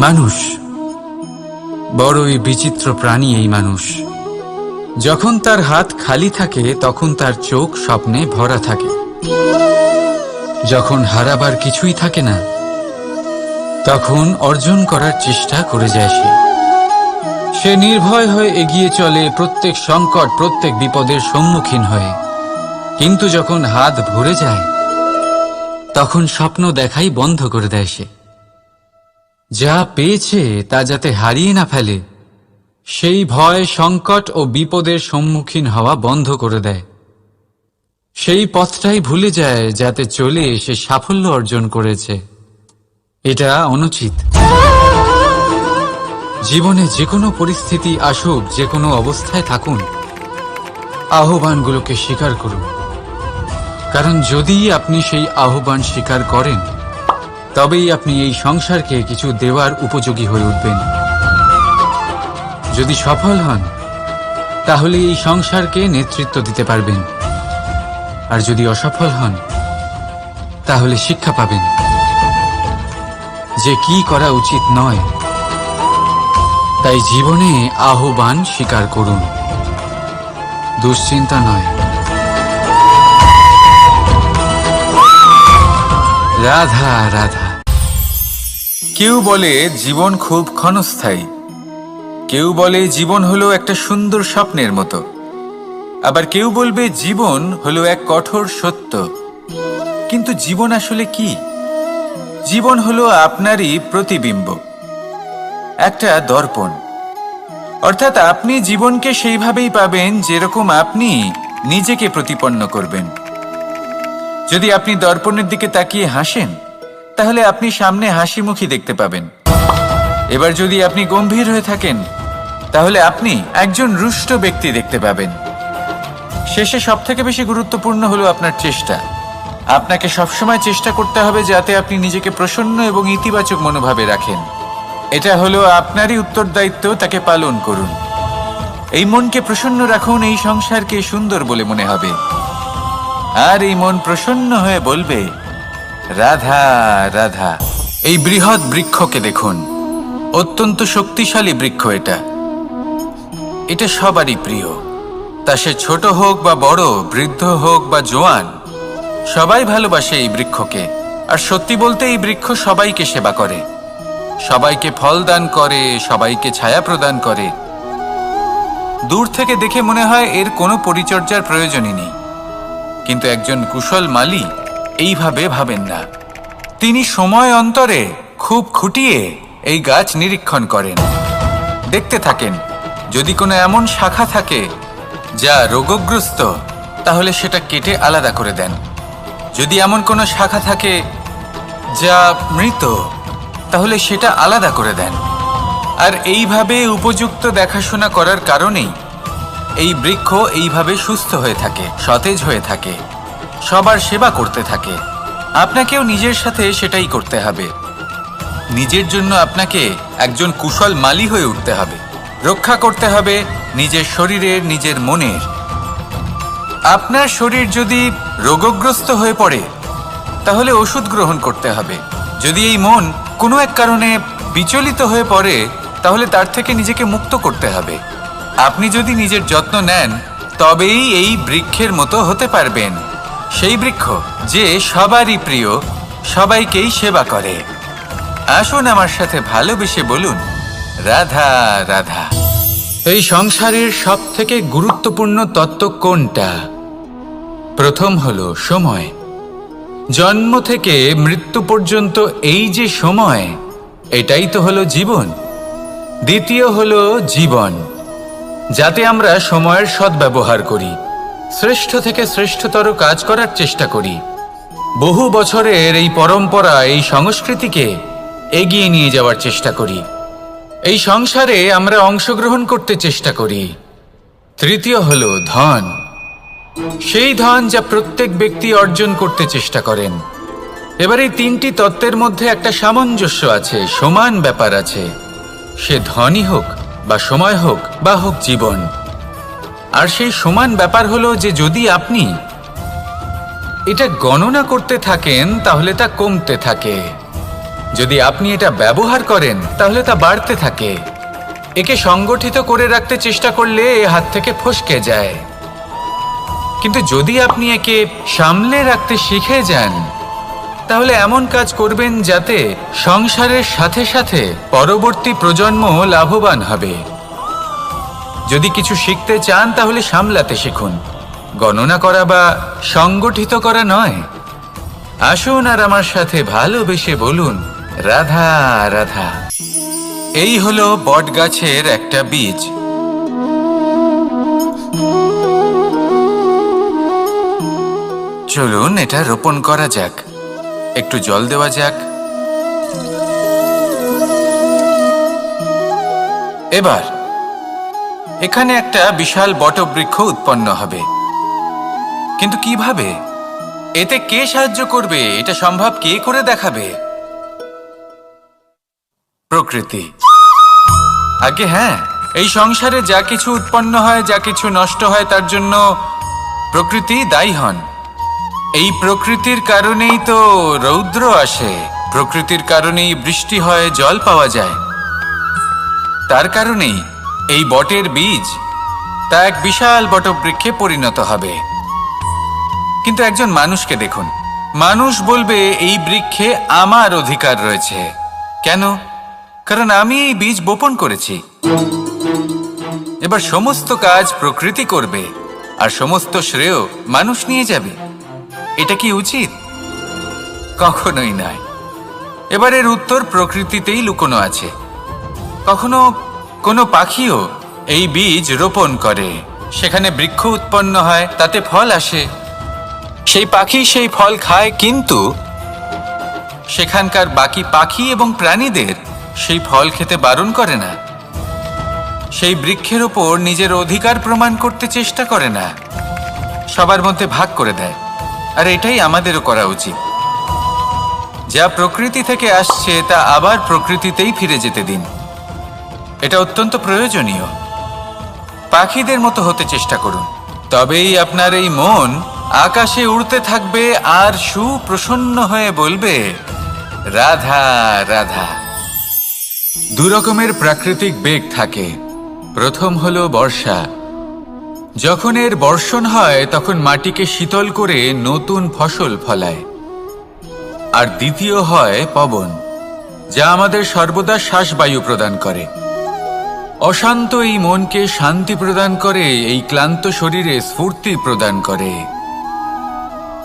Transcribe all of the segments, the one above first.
মানুষ। বড়ই বিচিত্র প্রাণী এই মানুষ। যখন তার হাত খালি থাকে, তখন তার চোখ স্বপ্নে ভরা থাকে। যখন হারাবার কিছুই থাকে না, তখন অর্জন করার চেষ্টা করে যায় সে। সে নির্ভয় হয়ে এগিয়ে চলে, প্রত্যেক সংকট, প্রত্যেক বিপদের সম্মুখীন হয়ে। কিন্তু যখন হাত ভরে যায়, তখন স্বপ্ন দেখাই বন্ধ করে দেয় সে। যা পেয়েছে তা যাতে হারিয়ে না ফেলে, সেই ভয় সংকট ও বিপদের সম্মুখীন হওয়া বন্ধ করে দেয়। সেই পথটাই ভুলে যায় যাতে চলে সে সাফল্য অর্জন করেছে। এটা অনুচিত। জীবনে যে কোনো পরিস্থিতি আসুক, যে কোনো অবস্থায় থাকুন। আহ্বানগুলোকে স্বীকার করুন। কারণ যদি আপনি সেই আহ্বান স্বীকার করেন তবেই আপনি এই সংসারকে কিছু দেওয়ার উপযোগী হয়ে উঠবেন। যদি সফল হন, তাহলে এই সংসারকে নেতৃত্ব দিতে পারবেন। আর যদি অসফল হন, তাহলে শিক্ষা পাবেন। যে কি করা উচিত নয়, তাই জীবনে আহ্বান স্বীকার করুন। দুশ্চিন্তা নয়। রাধা রাধা। কেউ বলে জীবন খুব ক্ষণস্থায়ী। কেউ বলে জীবন হলো একটা সুন্দর স্বপ্নের মতো। আবার কেউ বলবে জীবন হলো এক কঠোর সত্য। কিন্তু জীবন আসলে কি? জীবন হলো আপনারই প্রতিবিম্ব। একটা দর্পণ। অর্থাৎ আপনি জীবনকে সেইভাবেই পাবেন যেরকম আপনি নিজেকে প্রতিপন্ন করবেন। যদি আপনি দর্পণের দিকে তাকিয়ে হাসেন তাহলে আপনি সামনে হাসি মুখী দেখতে পাবেন। এবার যদি আপনি গম্ভীর হয়ে থাকেন, তাহলে আপনি একজন রুষ্ট ব্যক্তি দেখতে পাবেন। শেষে সব থেকে বেশি গুরুত্বপূর্ণ হলো আপনার চেষ্টা। আপনাকে সবসময় চেষ্টা করতে হবে যাতে আপনি নিজেকে প্রসন্ন এবং ইতিবাচক মনোভাবে রাখেন। এটা হলো আপনারই উত্তরদায়িত্ব, তাকে পালন করুন। এই মনকে প্রসন্ন রাখুন, এই সংসারকে সুন্দর বলে মনে হবে। আর এই মন প্রসন্ন হয়ে বলবে রাধা রাধা। এই বৃহৎ বৃক্ষকে দেখুন। অত্যন্ত শক্তিশালী বৃক্ষ এটা। এটা সবারই প্রিয়। তা সে ছোট হোক বা বড়, বৃদ্ধ হোক বা জোয়ান, সবাই ভালোবাসে এই বৃক্ষকে। আর সত্যি বলতে এই বৃক্ষ সবাইকে সেবা করে। সবাইকে ফল দান করে, সবাইকে ছায়া প্রদান করে। দূর থেকে দেখে মনে হয় এর কোনো পরিচর্যার প্রয়োজনই নেই। কিন্তু একজন কুশল মালি এইভাবে ভাবেন না। তিনি সময় অন্তরে খুব খুঁটিয়ে এই গাছ নিরীক্ষণ করেন। দেখতে থাকেন, যদি কোনো এমন শাখা থাকে যা রোগগ্রস্ত, তাহলে সেটা কেটে আলাদা করে দেন। যদি এমন কোনো শাখা থাকে যা মৃত, তাহলে সেটা আলাদা করে দেন। আর এইভাবে উপযুক্ত দেখাশোনা করার কারণেই এই বৃক্ষ এইভাবে সুস্থ হয়ে থাকে, সতেজ হয়ে থাকে। সবার সেবা করতে থাকে। আপনাকেও নিজের সাথে সেটাই করতে হবে। নিজের জন্য আপনাকে একজন কুশল মালি হয়ে উঠতে হবে। রক্ষা করতে হবে নিজের শরীরের, নিজের মনের। আপনার শরীর যদি রোগগ্রস্ত হয়ে পড়ে, তাহলে ওষুধ গ্রহণ করতে হবে। যদি এই মন কোনো এক কারণে বিচলিত হয়ে পড়ে, তাহলে তার থেকে নিজেকে মুক্ত করতে হবে। আপনি যদি নিজের যত্ন নেন, তবেই এই বৃক্ষের মতো হতে পারবেন। সেই বৃক্ষ যে সবারই প্রিয়, সবাইকেই সেবা করে। আসুন আমার সাথে ভালোবেসে বলুন, রাধা রাধা। এই সংসারের সব থেকে গুরুত্বপূর্ণ তত্ত্ব কোনটা? প্রথম হলো সময়। জন্ম থেকে মৃত্যু পর্যন্ত এই যে সময়, এটাই তো হলো জীবন। দ্বিতীয় হলো জীবন, যাতে আমরা সময়ের সদ্ব্যবহার করি। শ্রেষ্ঠ থেকে শ্রেষ্ঠতর কাজ করার চেষ্টা করি। বহু বছরের এই পরম্পরা, এই সংস্কৃতিকে এগিয়ে নিয়ে যাওয়ার চেষ্টা করি। এই সংসারে আমরা অংশগ্রহণ করতে চেষ্টা করি। তৃতীয় হল ধন। সেই ধন যা প্রত্যেক ব্যক্তি অর্জন করতে চেষ্টা করেন। এবার এই তিনটি তত্ত্বের মধ্যে একটা সামঞ্জস্য আছে, সমান ব্যাপার আছে। সে ধনই হোক বা সময় হোক বা হোক জীবন। আর সেই সমান ব্যাপার হলো যে যদি আপনি এটা গণনা করতে থাকেন, তাহলে তা কমতে থাকে। যদি আপনি এটা ব্যবহার করেন, তাহলে তা বাড়তে থাকে। একে সংগঠিত করে রাখতে চেষ্টা করলে এ হাত থেকে ফসকে যায়। কিন্তু যদি আপনি একে সামলে রাখতে শিখে যান, তাহলে এমন কাজ করবেন যাতে সংসারের সাথে সাথে পরবর্তী প্রজন্ম লাভবান হবে। যদি কিছু শিখতে চান, তাহলে সামলাতে শিখুন। গণনা করা বা সংগঠিত করা নয়। আসুন আর আমার সাথে ভালোবেসে বলুন, রাধা রাধা। এই হলো বট গাছের একটা বীজ। চলুন এটা রোপণ করা যাক। একটু জল দেওয়া যাক। এবার এখানে একটা বিশাল বটবৃক্ষ উৎপন্ন হবে। কিন্তু কীভাবে? এতে কে সাহায্য করবে? এটা সম্ভব কে করে দেখাবে? প্রকৃতি। আগে হ্যাঁ এই সংসারে যা কিছু উৎপন্ন হয়, যা কিছু নষ্ট হয়, তার জন্য প্রকৃতি দায়ী হন। এই প্রকৃতির কারণেই তো রৌদ্র আসে। প্রকৃতির কারণেই বৃষ্টি হয়, জল পাওয়া যায়। তার কারণেই এই বটের বীজ তা এক বিশাল বটবৃক্ষে পরিণত হবে। কিন্তু একজন মানুষকে দেখুন। মানুষ বলবে, এই বৃক্ষে আমার অধিকার রয়েছে। কেন? কারণ আমি এই বীজ বপন করেছি। এবার সমস্ত কাজ প্রকৃতি করবে, আর সমস্ত শ্রেয় মানুষ নিয়ে যাবে। এটা কি উচিত? কখনোই নয়। এবার এর উত্তর প্রকৃতিতেই লুকোনো আছে। কখনো কোনো পাখিও এই বীজ রোপণ করে। সেখানে বৃক্ষ উৎপন্ন হয়, তাতে ফল আসে। সেই পাখি সেই ফল খায়, কিন্তু সেখানকার বাকি পাখি এবং প্রাণীদের সেই ফল খেতে বারণ করে না। সেই বৃক্ষের ওপর নিজের অধিকার প্রমাণ করতে চেষ্টা করে না। সবার মধ্যে ভাগ করে দেয়। আর এটাই আমাদেরও করা উচিত। যা প্রকৃতি থেকে আসছে, তা আবার প্রকৃতিতেই ফিরে যেতে দিন। এটা অত্যন্ত প্রয়োজনীয়। পাখিদের মতো হতে চেষ্টা করুন। তবেই আপনার এই মন আকাশে উড়তে থাকবে আর সুপ্রসন্ন হয়ে বলবে, রাধা রাধা। দু রকমের প্রাকৃতিক বেগ থাকে। প্রথম হলো বর্ষা। যখন এর বর্ষণ হয়, তখন মাটিকে শীতল করে নতুন ফসল ফলায়। আর দ্বিতীয় হয় পবন, যা আমাদের সর্বদা শ্বাসবায়ু প্রদান করে। অশান্ত এই মনকে শান্তি প্রদান করে, এই ক্লান্ত শরীরে স্ফূর্তি প্রদান করে।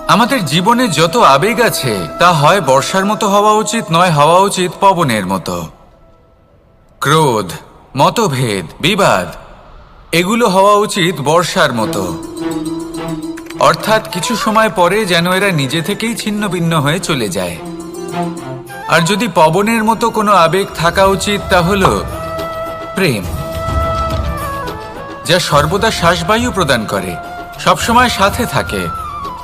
আমাদের জীবনে যত আবেগ আছে, তা হয় বর্ষার মতো হওয়া উচিত, নয় হওয়া উচিত পবনের মতো। ক্রোধ, মতভেদ, বিবাদ, এগুলো হওয়া উচিত বর্ষার মতো। অর্থাৎ কিছু সময় পরে যেন এরা নিজে থেকেই ছিন্ন ভিন্ন হয়ে চলে যায়। আর যদি পবনের মতো কোনো আবেগ থাকা উচিত, তা হলো প্রেম। যা সর্বদা শ্বাসবায়ু প্রদান করে, সবসময় সাথে থাকে।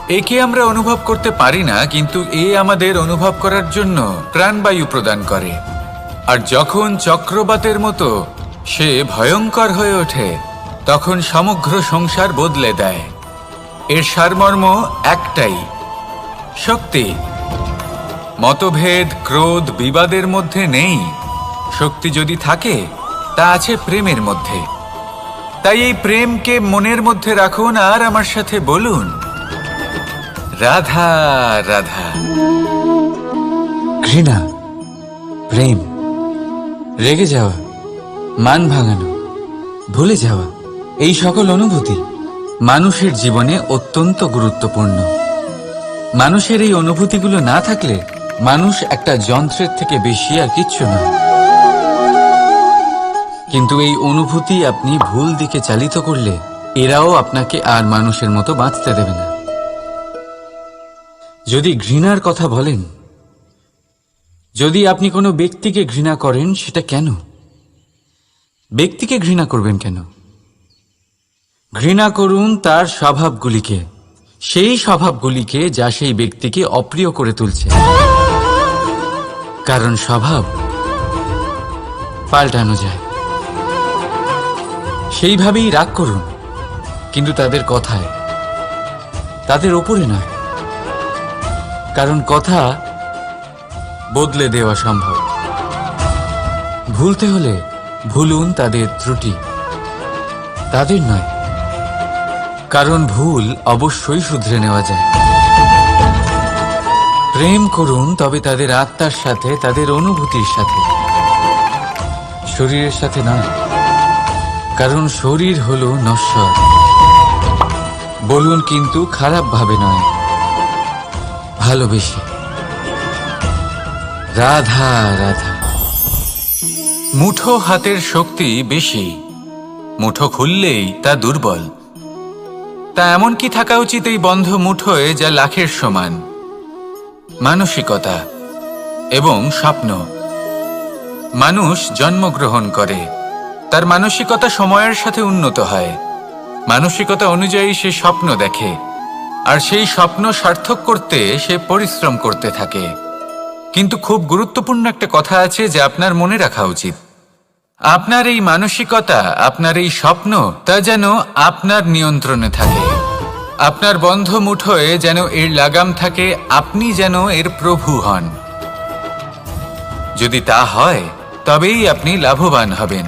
একে আমরা অনুভব করতে পারি না, কিন্তু এ আমাদের অনুভব করার জন্য প্রাণবায়ু প্রদান করে। আর যখন চক্রবাতের মতো সে ভয়ঙ্কর হয়ে ওঠে, তখন সমগ্র সংসার বদলে দেয়। এর সারমর্ম একটাই, শক্তি। মতভেদ, ক্রোধ, বিবাদের মধ্যে নেই। শক্তি যদি থাকে তা আছে প্রেমের মধ্যে। তাই এই প্রেমকে মনের মধ্যে রাখুন আর আমার সাথে বলুন, রাধা রাধা। ঘৃণা, প্রেম, রেগে যাওয়া, মান ভাঙানো, ভুলে যাওয়া, এই সকল অনুভূতি মানুষের জীবনে অত্যন্ত গুরুত্বপূর্ণ। মানুষের এই অনুভূতিগুলো না থাকলে মানুষ একটা যন্ত্রের থেকে বেশি আর কিচ্ছু না। কিন্তু এই অনুভূতি আপনি ভুল দিকে চালিত করলে এরাও আপনাকে আর মানুষের মতো বাঁচতে দেবে না। যদি ঘৃণার কথা বলেন, যদি আপনি কোনো ব্যক্তিকে ঘৃণা করেন, সেটা কেন? ব্যক্তিকে ঘৃণা করবেন কেন? ঘৃণা করুন তার স্বভাবগুলিকে, সেই স্বভাবগুলিকে যা সেই ব্যক্তিকে অপ্রিয় করে তুলছে। কারণ স্বভাব পাল্টানো যায়। সেইভাবেই রাগ করুন। কিন্তু তাদের কথায়, তাদের ওপরে নয়। কারণ কথা বদলে দেওয়া সম্ভব। ভুলতে হলে ভুলুন তাদের ত্রুটি। তাদের নয়। কারণ ভুল অবশ্যই শুধরে নেওয়া যায়। প্রেম করুন, তবে তাদের আত্মার সাথে, তাদের অনুভূতির সাথে। শরীরের সাথে নয়। কারণ শরীর হলো নশ্বর। বলুন কিন্তু খারাপ ভাবে নয়। ভালোবেসে। রাধা রাধা। মুঠো হাতের শক্তি বেশি। মুঠো খুললেই তা দুর্বল। তা এমন কি থাকা উচিত এই বন্ধ মুঠোয় যা লাখের সমান? মানসিকতা এবং স্বপ্ন। মানুষ জন্মগ্রহণ করে। তার মানসিকতা সময়ের সাথে উন্নত হয়। মানসিকতা অনুযায়ী সে স্বপ্ন দেখে, আর সেই স্বপ্ন সার্থক করতে সে পরিশ্রম করতে থাকে। কিন্তু খুব গুরুত্বপূর্ণ একটা কথা আছে যা আপনার মনে রাখা উচিত। আপনার এই মানসিকতা, আপনার এই স্বপ্ন, তা যেন আপনার নিয়ন্ত্রণে থাকে। আপনার বন্ধ মুঠোয় যেন এর লাগাম থাকে, আপনি যেন এর প্রভু হন। যদি তা হয়, তবেই আপনি লাভবান হবেন।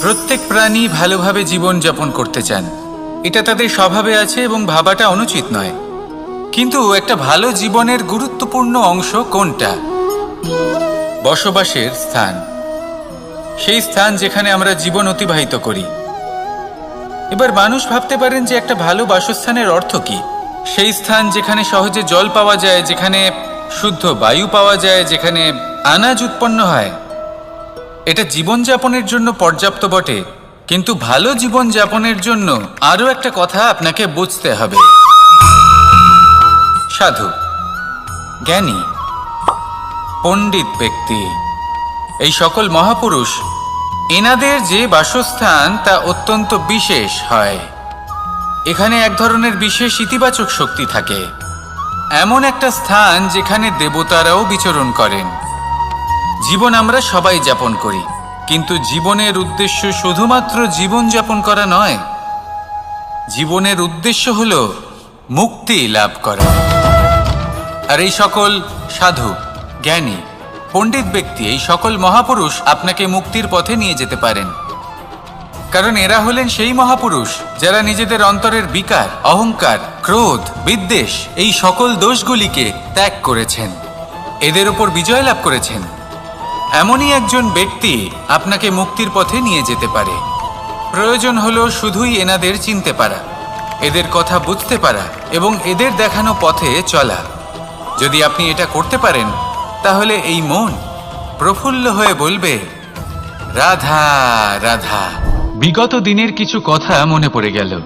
প্রত্যেক প্রাণী ভালোভাবে জীবন যাপন করতে চান। এটা তাদের স্বভাবে আছে এবং ভাবাটা অনুচিত নয়। কিন্তু একটা ভালো জীবনের গুরুত্বপূর্ণ অংশ কোনটা? বসবাসের স্থান। সেই স্থান যেখানে আমরা জীবন অতিবাহিত করি। এবার মানুষ ভাবতে পারেন যে একটা ভালো বাসস্থানের অর্থ কি। সেই স্থান যেখানে সহজে জল পাওয়া যায়, যেখানে শুদ্ধ বায়ু পাওয়া যায়, যেখানে আনাজ উৎপন্ন হয়। এটা জীবনযাপনের জন্য পর্যাপ্ত বটে, কিন্তু ভালো জীবনযাপনের জন্য আরও একটা কথা আপনাকে বুঝতে হবে। সাধু, জ্ঞানী, পণ্ডিত ব্যক্তি, এই সকল মহাপুরুষ, এনাদের যে বাসস্থান তা অত্যন্ত বিশেষ হয়। এখানে এক ধরনের বিশেষ ইতিবাচক শক্তি থাকে। এমন একটা স্থান যেখানে দেবতারাও বিচরণ করেন। জীবন আমরা সবাই যাপন করি। কিন্তু জীবনের উদ্দেশ্য শুধুমাত্র জীবন যাপন করা নয়, জীবনের উদ্দেশ্য হল মুক্তি লাভ করা। আর এই সকল সাধু, জ্ঞানী, পণ্ডিত ব্যক্তি, এই সকল মহাপুরুষ আপনাকে মুক্তির পথে নিয়ে যেতে পারেন। কারণ এরা হলেন সেই মহাপুরুষ যারা নিজেদের অন্তরের বিকার, অহংকার, ক্রোধ, বিদ্বেষ, এই সকল দোষগুলিকে ত্যাগ করেছেন। এদের ওপর বিজয় লাভ করেছেন। এমনই একজন ব্যক্তি আপনাকে মুক্তির পথে নিয়ে যেতে পারে। প্রয়োজন হলো শুধুই এনাদের চিনতে পারা, এদের কথা বুঝতে পারা এবং এদের দেখানো পথে চলা। যদি আপনি এটা করতে পারেন, তাহলে এই মন প্রফুল্ল হয়ে বলবে, রাধা রাধা। বিগত দিনের কিছু কথা মনে পড়ে গেল।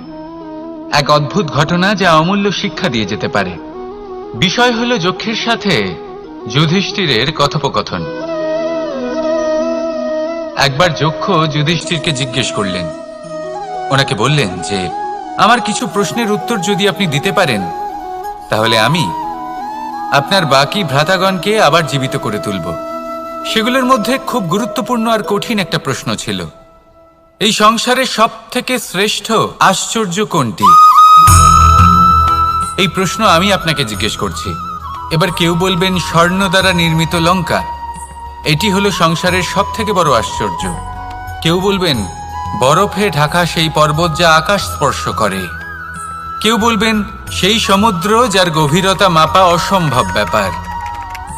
এক অদ্ভুত ঘটনা যা অমূল্য শিক্ষা দিয়ে যেতে পারে। বিষয় হলো যক্ষের সাথে যুধিষ্ঠিরের কথোপকথন। একবার যক্ষ যুধিষ্ঠিরকে জিজ্ঞেস করলেন। ওনাকে বললেন যে, আমার কিছু প্রশ্নের উত্তর যদি আপনি দিতে পারেন, তাহলে আমি আপনার বাকি ভ্রাতাগণকে আবার জীবিত করে তুলব। সেগুলোর মধ্যে খুব গুরুত্বপূর্ণ আর কঠিন একটা প্রশ্ন ছিল। এই সংসারের সব থেকে শ্রেষ্ঠ আশ্চর্য কোনটি? এই প্রশ্ন আমি আপনাকে জিজ্ঞেস করছি। এবার কেউ বলবেন স্বর্ণ দ্বারা নির্মিত লঙ্কা। এটি হলো সংসারের সব থেকে বড় আশ্চর্য। কেউ বলবেন, বরফে ঢাকা সেই পর্বত যা আকাশ স্পর্শ করে। কেউ বলবেন, সেই সমুদ্র যার গভীরতা মাপা অসম্ভব ব্যাপার।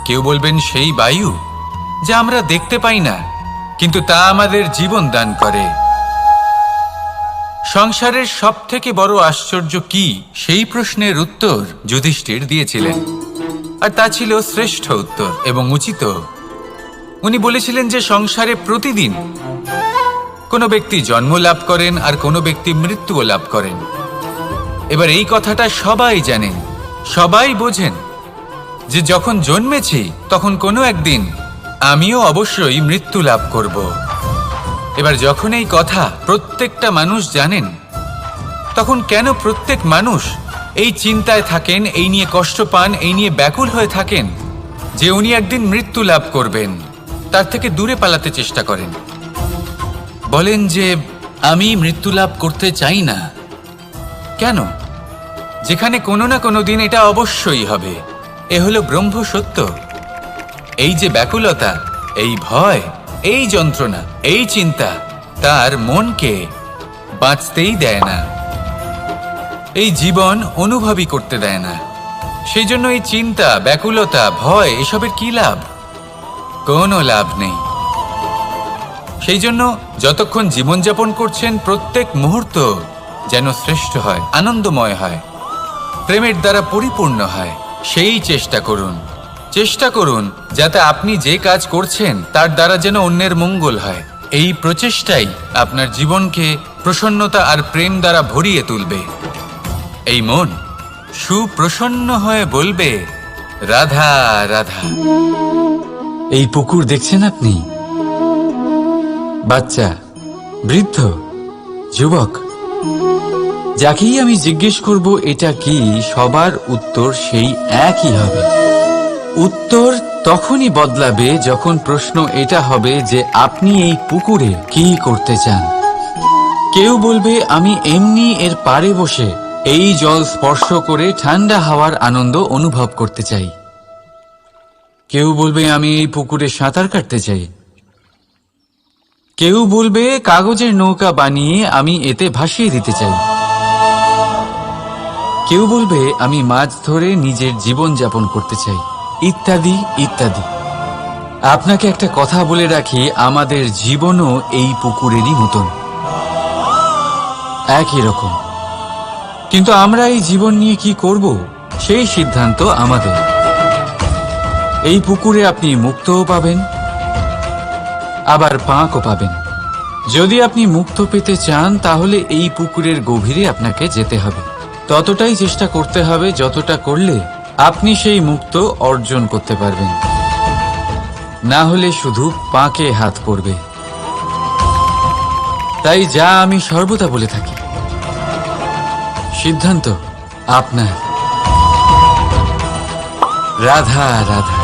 কেউ বলবেন, সেই বায়ু যা আমরা দেখতে পাই না, কিন্তু তা আমাদের জীবন দান করে। সংসারের সব থেকে বড় আশ্চর্য কি? সেই প্রশ্নের উত্তর যুধিষ্ঠির দিয়েছিলেন। আর তা ছিল শ্রেষ্ঠ উত্তর এবং উচিত। উনি বলেছিলেন যে সংসারে প্রতিদিন কোনো ব্যক্তি জন্ম লাভ করেন আর কোনো ব্যক্তি মৃত্যুও লাভ করেন। এবার এই কথাটা সবাই জানেন সবাই বোঝেন যে যখন জন্মেছি তখন কোনো একদিন আমিও অবশ্যই মৃত্যু লাভ করব। এবার যখন এই কথা প্রত্যেকটা মানুষ জানেন, তখন কেন প্রত্যেক মানুষ এই চিন্তায় থাকেন, এই নিয়ে কষ্ট পান, এই নিয়ে ব্যাকুল হয়ে থাকেন যে উনি একদিন মৃত্যু লাভ করবেন? তার থেকে দূরে পালাতে চেষ্টা করেন। বলেন যে, আমি মৃত্যু লাভ করতে চাই না। কেন? যেখানে কোনো না কোনো দিন এটা অবশ্যই হবে। এ হলো ব্রহ্ম সত্য। এই যে ব্যাকুলতা, এই ভয়, এই যন্ত্রণা, এই চিন্তা, তার মনকে বাঁচতেই দেয় না। এই জীবন অনুভবই করতে দেয় না। সেই জন্য এই চিন্তা, ব্যাকুলতা, ভয়, এসবের কি লাভ? কোনো লাভ নেই। সেই জন্য যতক্ষণ জীবনযাপন করছেন প্রত্যেক মুহূর্ত যেন শ্রেষ্ঠ হয়, আনন্দময় হয়, প্রেমের দ্বারা পরিপূর্ণ হয়, সেই চেষ্টা করুন। চেষ্টা করুন যাতে আপনি যে কাজ করছেন তার দ্বারা যেন অন্যের মঙ্গল হয়। এই প্রচেষ্টাই আপনার জীবনকে প্রসন্নতা আর প্রেম দ্বারা ভরিয়ে তুলবে। এই মন সুপ্রসন্ন হয়ে বলবে, রাধা রাধা। এই পুকুর দেখছেন আপনি? বাচ্চা, বৃদ্ধ, যুবক। যাকেই আমি জিজ্ঞেস করব, এটা কি? সবার উত্তর সেই একই হবে। উত্তর তখনই বদলাবে যখন প্রশ্ন এটা হবে যে আপনি এই পুকুরে কি করতে চান? কেউ বলবে, আমি এমনি এর পাড়ে বসে এই জল স্পর্শ করে ঠান্ডা হাওয়ার আনন্দ অনুভব করতে চাই। কেউ বলবে আমি এই পুকুরে সাঁতার কাটতে চাই। কেউ বলবে কাগজের নৌকা বানিয়ে আমি এতে ভাসিয়ে দিতে চাই। কেউ বলবে আমি মাছ ধরে নিজের জীবন যাপন করতে চাই। ইত্যাদি ইত্যাদি। আপনাকে একটা কথা বলে রাখি, আমাদের জীবনও এই পুকুরেরই মতন। একই রকম। কিন্তু আমরা এই জীবন নিয়ে কি করব? সেই সিদ্ধান্ত আমাদের। এই পুকুরে আপনি মুক্তও পাবেন, আবার পাঁকও পাবেন। যদি আপনি মুক্ত পেতে চান, তাহলে এই পুকুরের গভীরে আপনাকে যেতে হবে। ততটাই চেষ্টা করতে হবে, যতটা করলে আপনি সেই মুক্ত অর্জন করতে পারবেন। না হলে শুধু পাঁকে হাত পড়বে। তাই যা আমি সর্বদা বলে থাকি। সিদ্ধান্ত আপনার। রাধা রাধা।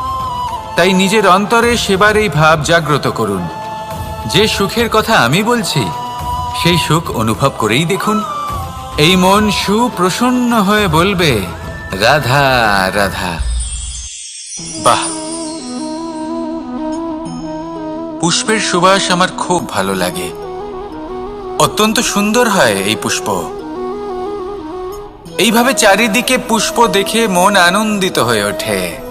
তাই নিজের অন্তরে সেবার এই ভাব জাগ্রত করুন। যে সুখের কথা আমি বলছি, সেই সুখ অনুভব করেই দেখুন। এই মন সুপ্রসন্ন হয়ে বলবে, রাধা রাধা। বাহ! পুষ্পের সুবাস আমার খুব ভালো লাগে। অত্যন্ত সুন্দর হয় এই পুষ্প। এইভাবে চারিদিকে পুষ্প দেখে মন আনন্দিত হয়ে ওঠে।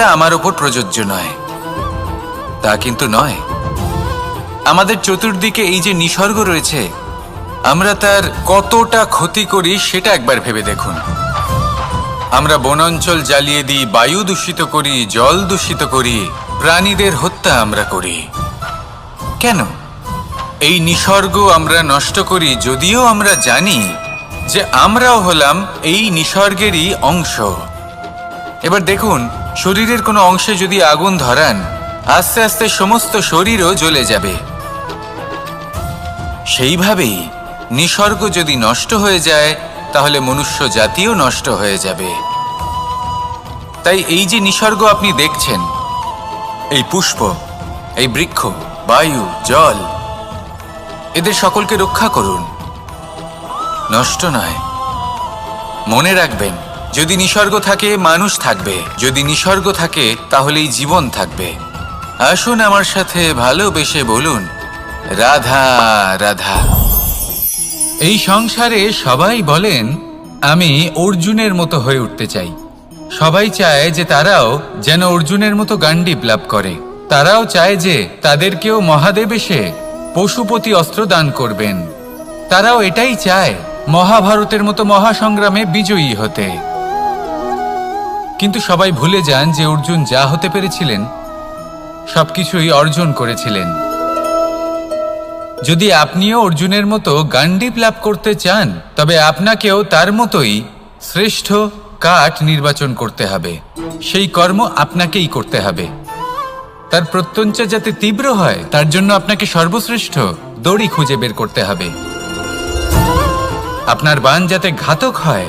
তা আমার ওপর প্রযোজ্য নয়। তা কিন্তু নয়। আমাদের চতুর্দিকে এই যে নিসর্গ রয়েছে, আমরা তার কতটা ক্ষতি করি সেটা একবার ভেবে দেখুন। আমরা বনাঞ্চল জ্বালিয়ে দিই, বায়ু দূষিত করি, জল দূষিত করি, প্রাণীদের হত্যা আমরা করি। কেন? এই নিসর্গ আমরা নষ্ট করি যদিও আমরা জানি যে আমরাও হলাম এই নিসর্গেরই অংশ। এবার দেখুন শরীরের কোনো অংশে যদি আগুন ধরান, আস্তে আস্তে সমস্ত শরীরও জ্বলে যাবে। সেইভাবেই নিসর্গ যদি নষ্ট হয়ে যায়, তাহলে মনুষ্য জাতিও নষ্ট হয়ে যাবে। তাই এই যে নিসর্গ আপনি দেখছেন, এই পুষ্প, এই বৃক্ষ, বায়ু, জল, এদের সকলকে রক্ষা করুন। নষ্ট নয়, মনে রাখবেন যদি নিসর্গ থাকে, মানুষ থাকবে। যদি নিসর্গ থাকে, তাহলেই জীবন থাকবে। আসুন আমার সাথে ভালোবেসে বলুন, রাধা রাধা। এই সংসারে সবাই বলেন, আমি অর্জুনের মতো হয়ে উঠতে চাই। সবাই চায় যে তারাও যেন অর্জুনের মতো গান্ডিব লাভ করে। তারাও চায় যে তাদেরকেও মহাদেব এসে পশুপতি অস্ত্র দান করবেন। তারাও এটাই চায়, মহাভারতের মতো মহাসংগ্রামে বিজয়ী হতে। কিন্তু সবাই ভুলে যান যে অর্জুন যা হতে পেরেছিলেন, সবকিছুই অর্জন করেছিলেন। যদি আপনিও অর্জুনের মতো গান্ডিপ লাভ করতে চান, তবে আপনাকেও তার মতোই শ্রেষ্ঠ কাঠ নির্বাচন করতে হবে। সেই কর্ম আপনাকেই করতে হবে। তার প্রত্যঞ্চা যাতে তীব্র হয়, তার জন্য আপনাকে সর্বশ্রেষ্ঠ দড়ি খুঁজে বের করতে হবে। আপনার বান যাতে ঘাতক হয়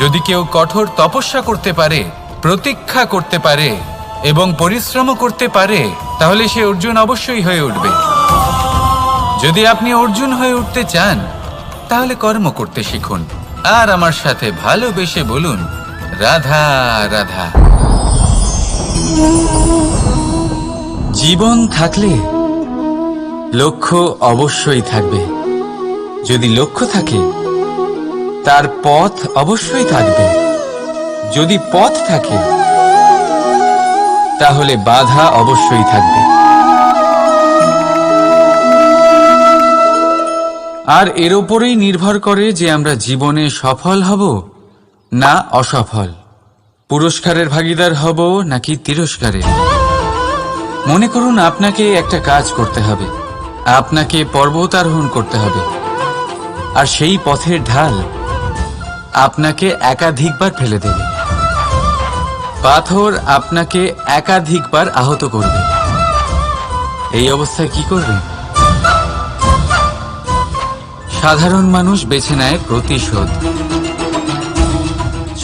যদি কেউ কঠোর তপস্যা করতে পারে, প্রতীক্ষা করতে পারে এবং পরিশ্রম করতে পারে, তাহলে সে অর্জুন অবশ্যই হয়ে উঠবে। যদি আপনি অর্জুন হয়ে উঠতে চান, তাহলে কর্ম করতে শিখুন। আর আমার সাথে ভালোবেসে বলুন, রাধা রাধা। জীবন থাকলে লক্ষ্য অবশ্যই থাকবে। যদি লক্ষ্য থাকে তার পথ অবশ্যই থাকবে। যদি পথ থাকে, তাহলে বাধা অবশ্যই থাকবে। আর এর ওপরেই নির্ভর করে যে আমরা জীবনে সফল হব না অসফল। পুরস্কারের ভাগিদার হব নাকি তিরস্কারের মনে করুন, আপনাকে একটা কাজ করতে হবে। আপনাকে পর্বত আরোহণ করতে হবে। আর সেই পথের ঢাল আপনাকে একাধিকবার ফেলে দেবে। পাথর আপনাকে একাধিকবার আহত করবে। এই অবস্থায় কি করবেন সাধারণ মানুষ বেছে নেয় প্রতিশোধ।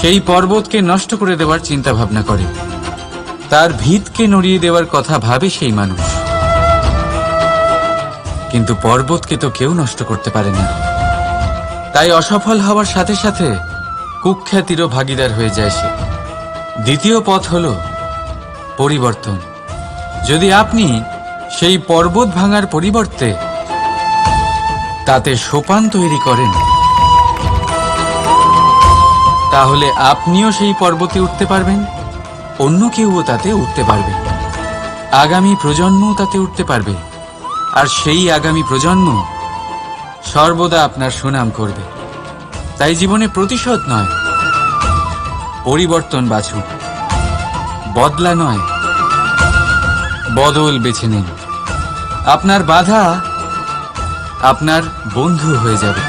সেই পর্বতকে নষ্ট করে দেওয়ার চিন্তা ভাবনা করে। তার ভিতকে নড়িয়ে দেওয়ার কথা ভাবে সেই মানুষ। কিন্তু পর্বতকে তো কেউ নষ্ট করতে পারে না। তাই অসফল হওয়ার সাথে সাথে কুখ্যাতিরও ভাগিদার হয়ে যায় সে। দ্বিতীয় পথ হল পরিবর্তন। যদি আপনি সেই পর্বত ভাঙার পরিবর্তে তাতে সোপান তৈরি করেন, তাহলে আপনিও সেই পর্বতে উঠতে পারবেন, অন্য কেউও তাতে উঠতে পারবে। আগামী প্রজন্মও তাতে উঠতে পারবে। আর সেই আগামী প্রজন্ম সর্বদা আপনার সুনাম করবে। তাই জীবনে প্রতিশোধ নয়, পরিবর্তন বাছুন। বদলা নয়, বদল বেছে নিন। আপনার বাধা আপনার বন্ধু হয়ে যাবে।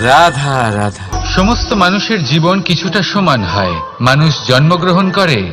রাধা রাধা। সমস্ত মানুষের জীবন কিছুটা সমান হয়। মানুষ জন্মগ্রহণ করে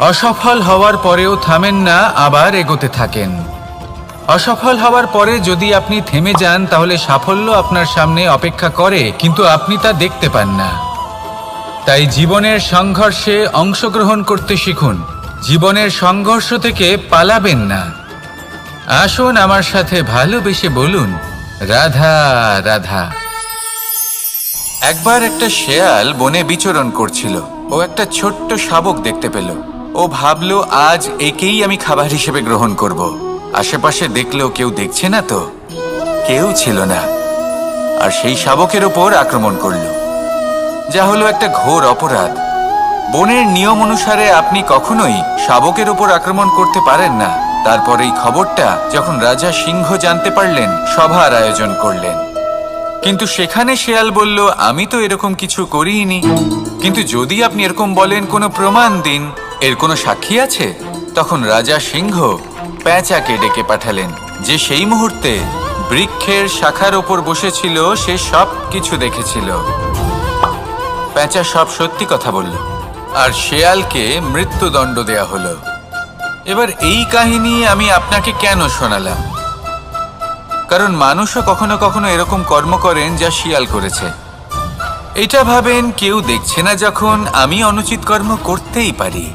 অসফল হওয়ার পরেও থামেন না, আবার এগোতে থাকেন। অসফল হওয়ার পরে যদি আপনি থেমে যান, তাহলে সাফল্য আপনার সামনে অপেক্ষা করে, কিন্তু আপনি তা দেখতে পান না। তাই জীবনের সংঘর্ষে অংশগ্রহণ করতে শিখুন। জীবনের সংঘর্ষ থেকে পালাবেন না। আসুন আমার সাথে ভালোবেসে বলুন, রাধা রাধা। একবার একটা শেয়াল বনে বিচরণ করছিল। ও একটা ছোট্ট শাবক দেখতে পেল। ও ভাবলো, আজ একেই আমি খাবার হিসেবে গ্রহণ করব। আশেপাশে দেখলেও কেউ দেখছে না তো। কেউ ছিল না। আর সেই শাবকের ওপর আক্রমণ করল। যা হলো একটা ঘোর অপরাধ। বনের নিয়ম অনুসারে আপনি কখনোই শাবকের উপর আক্রমণ করতে পারেন না। তারপর এই খবরটা যখন রাজা সিংহ জানতে পারলেন, সভার আয়োজন করলেন। কিন্তু সেখানে শেয়াল বলল, আমি তো এরকম কিছু করিনি কিন্তু যদি আপনি এরকম বলেন, কোনো প্রমাণ দিন। এর কোনো সাক্ষী আছে? তখন রাজা সিংহ প্যাঁচাকে ডেকে পাঠালেন, যে সেই মুহূর্তে বৃক্ষের শাখার ওপর বসেছিল, সে সব কিছু দেখেছিল। প্যাঁচা সব সত্যি কথা বলল, আর শেয়ালকে মৃত্যুদণ্ড দেয়া হলো। এবার এই কাহিনী আমি আপনাকে কেন শোনালাম? কারণ মানুষও কখনো কখনো এরকম কর্ম করেন যা শিয়াল করেছে। এটা ভাবেন কেউ দেখছে না যখন আমি অনুচিত কর্ম করতেই পারি।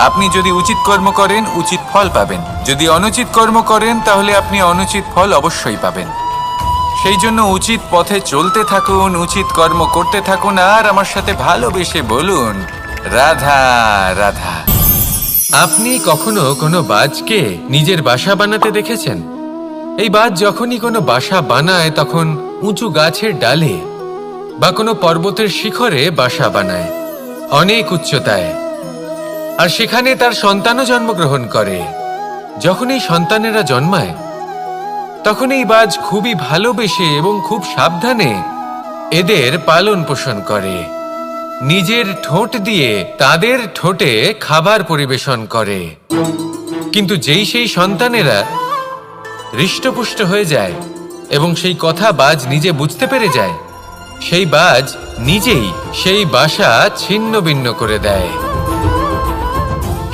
আপনি যদি উচিত কর্ম করেন, উচিত ফল পাবেন। যদি অনুচিত কর্ম করেন, তাহলে আপনি অনুচিত ফল অবশ্যই পাবেন। সেই জন্য উচিত পথে চলতে থাকুন, উচিত কর্ম করতে থাকুন, আর আমার সাথে ভালোবেসে বলুন, রাধা রাধা। আপনি কখনো কোনো বাজকে নিজের বাসা বানাতে দেখেছেন? এই বাজ যখনই কোনো বাসা বানায়, তখন উঁচু গাছের ডালে বা কোনো পর্বতের শিখরে বাসা বানায়, অনেক উচ্চতায়। আর সেখানে তার সন্তানও জন্মগ্রহণ করে। যখন এই সন্তানেরা জন্মায় তখন এই বাজ খুবই ভালোবেসে এবং খুব সাবধানে এদের পালন পোষণ করে। নিজের ঠোঁট দিয়ে তাদের ঠোঁটে খাবার পরিবেশন করে। কিন্তু যেই সেই সন্তানেরা হৃষ্টপুষ্ট হয়ে যায় এবং সেই কথা বাজ নিজে বুঝতে পেরে যায়, সেই বাজ নিজেই সেই বাসা ছিন্ন ভিন্ন করে দেয়।